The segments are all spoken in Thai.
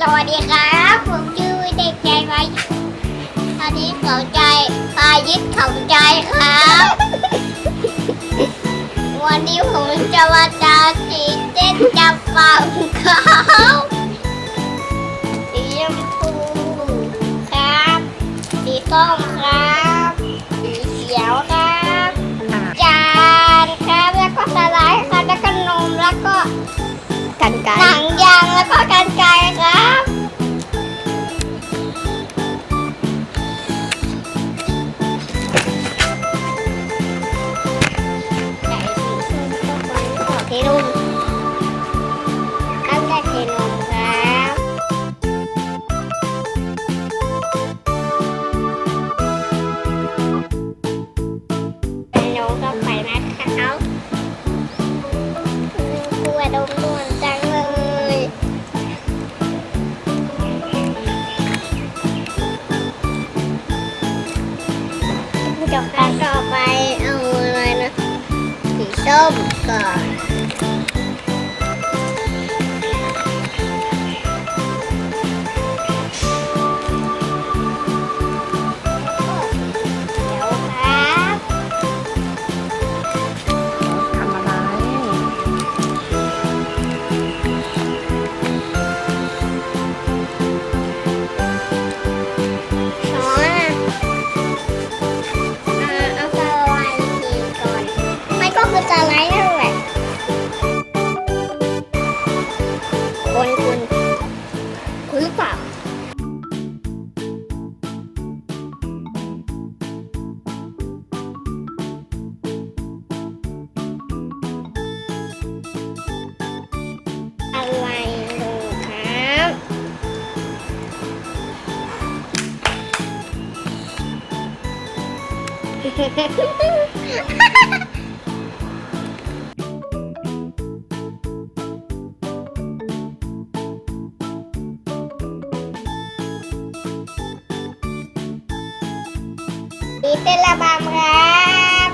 สวัสดีครับ ผมชื่อเด็กชายวัยตอนนี้เขาใจปายิดเขาใจครับ วันนี้ผมจะมาตาสีเต้นจับฟังเขาสีชมพูครับ สีส้ม ดมนวลจังเลยจบการต่อไปเอาอะไรนะสีส้มก่อน ดีเต้นระบำครับ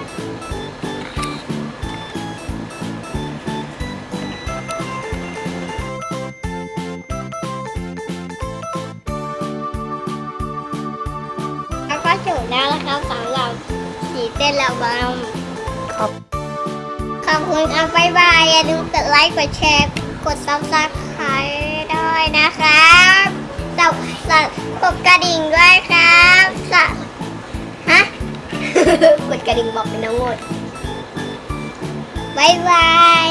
แล้วก็จบแล้วนะครับสำ หรับสีเต้นระบำขอบขอบคุณครับบ๊ายบาย อย่าลืมกดไลค์กดแชร์ กดซับสไครต์ด้วยนะครับสับสับกดกระดิ่งด้วยครับสับฮะ กดกระดิ่งบอกเป็นน้องหมดบ๊ายบาย